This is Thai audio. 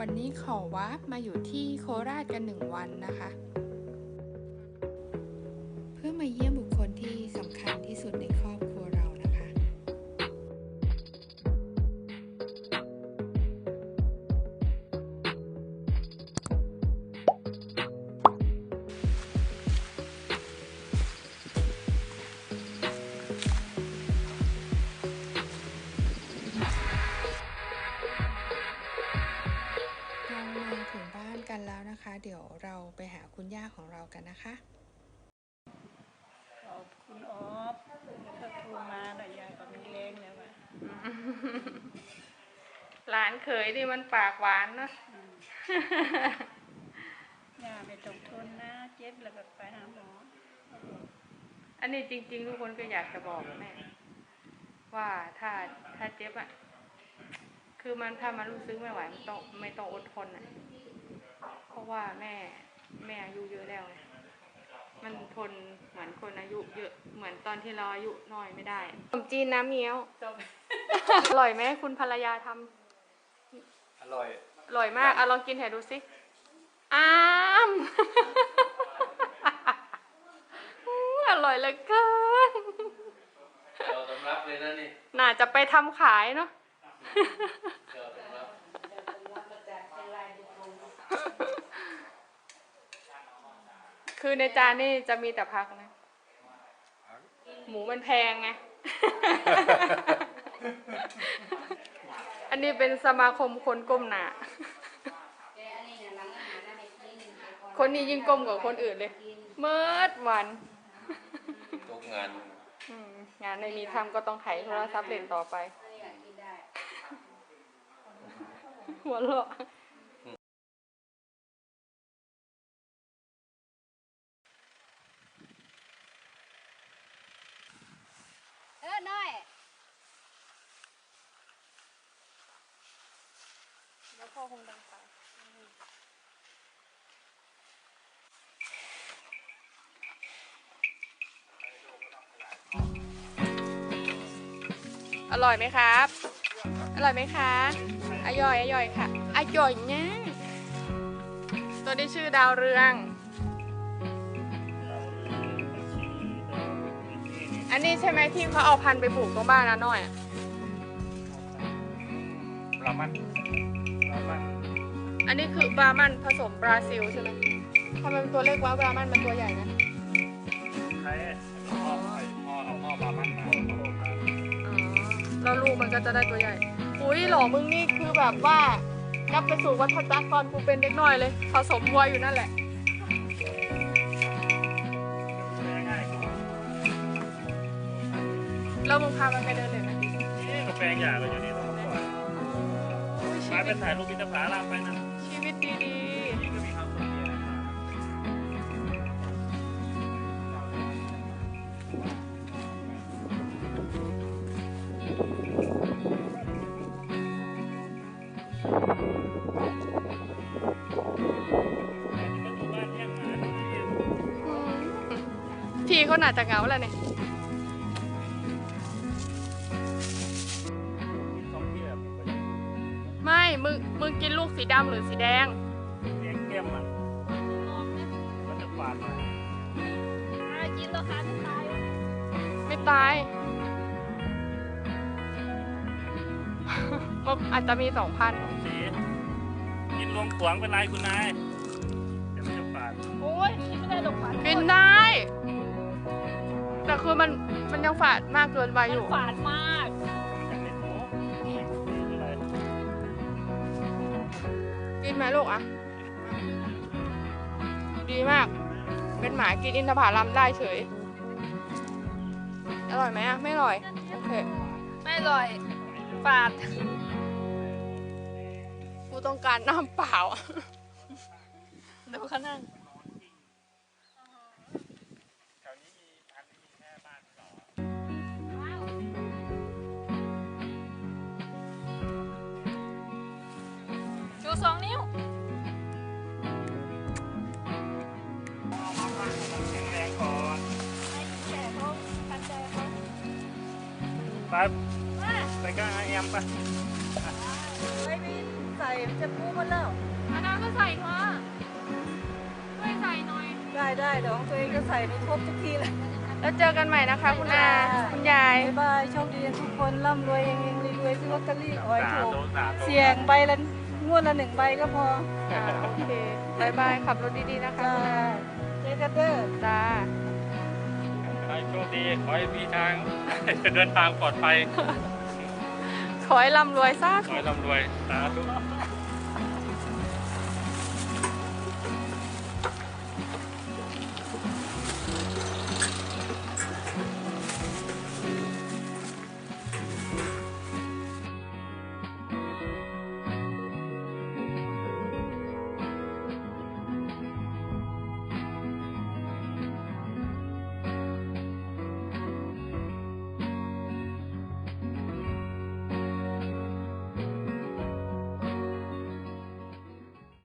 วันนี้ขอวาร์ปมาอยู่ที่โคราชกันหนึ่งวันนะคะ เดี๋ยวเราไปหาคุณย่าของเรากันนะคะ ขอบคุณออฟถ้าโทรมาแต่ยายก็มีแรงแล้วว่ะหลานเขยนี่มันปากหวานเนาะย่าไม่ต้องทนนะเจ็บแล้วก็ไปหาหมอ อันนี้จริง ๆ ทุกคนก็อยากจะบอกแม่ว่าถ้าถ้าเจ็บอะคือมันถ้ามันรู้สึกไม่ไหวมันต้องไม่ต้องอดทนอะ เพราะว่าแม่แม่อายุเยอะแล้วไงมันทนเหมือนคนอายุเยอะเหมือนตอนที่เราอายุน้อยไม่ได้ขนมจีนน้ำเงี้ยว จบ อร่อยไหมคุณภรรยาทำอร่อย อร่อยมากเอาลองกินให้ดูสิอ้ามอื้ออร่อยเหลือเกินเราสำรับเลยนะนี่น่าจะไปทำขายเนาะเราสำรับ คือในจานนี่จะมีแต่พักนะ หมูมันแพงไง อันนี้เป็นสมาคมคนก้มหนาคนนี้ยิ่งก้มกว่าคนอื่นเลย เมื่อวันทุกงานอืมงานในมีทำก็ต้องไถโทรศัพท์เล่นต่อไป หัวเราะ เออน้อย แล้วพ่อคงดังไปอร่อยไหมครับ อร่อยไหมคะ อร่อยอร่อยค่ะ อร่อยเนี่ยตัวนี้ชื่อดาวเรือง อันนี้ใช่ไหมที่เขาเอาพันธุ์ไปปลูกตรงบ้านนะน้อยอะปลามันปลามันอั นนี้คือบรามันผสมบราซิลใช่ไหมทำไมเป็นตัวเล็กวะบรามันมันตัวใหญ่นะใช้พ่อไอ้พ่อเอาพ่อปลามันมาอ๋อแล้วลูกมันก็จะได้ตัวใหญ่ อุ้ยหล่อมึงนี่คือแบบว่ากลับไปสู่วัฏจักรตอนกูเป็นเด็กน้อยเลย ผสมวัวอยู่นั่นแหละง่ายๆแล้วมึงพามันไปเดินเลยนะนี่กาแฟหยาก็อยู่นี่ต้องมาก่อนอุ้ยชีไปวิเป็ตนถ่ายรูปพิจารณาไปนะ พี่เขาน่าจะเหงาแล้วเนี่ยไม่ มึง มึงกินลูกสีดำหรือสีแดงเลี้ยงเข้มอะ มันจะฝาดหน่อยอ่ากินแล้วค่ะจะตายวะไม่ตาย มันอาจจะมีสองพันสีกินรวมขวางเป็นไรคุณนายเดี๋ยวมันจะฝาด โอ้ยกินไม่ได้หรอกฝันกินได้ แต่คือมันมันยังฝาดมากเกินไปอยู่ ฝาดมากอยากเห็นหมูนี่คืออะไรกินไหมลูกอะ ดีมาก เป็นหมากินอินทผลัมได้เฉย อร่อยไหมอะ ไม่อร่อย โอเค ไม่อร่อย ฝาด กูต้องการน้ำเปล่าดูเขานั่ง ไปไปก็ไอแอมไปไว้บินใส่มันจะพูดมาแล้วอันนั้นก็ใส่เถอะช่วยใส่หน่อย ได้ได้เดี๋ยวของตัวเองก็ใส่ไม่ครบทุกทีเลยแล้วเจอกันใหม่นะคะ คุณอาคุณยายบายบายโชคดีทุกคนร่ำรวยเองเองรวยๆซื้อลอตเตอรี่ขอให้สาถูกธุสาธุเสี่ยงใบละงวดละหนึ่งใบก็พออ่าโอเคบายบายขับรถดีๆนะคะจ้าคุณอาเจอกันเด้อจ้าขอ ให้โชคดี ขอให้มีทาง เดินทางปลอดภัย ขอให้ร่ำรวยซะขอให้ร่ำรวยสาธุ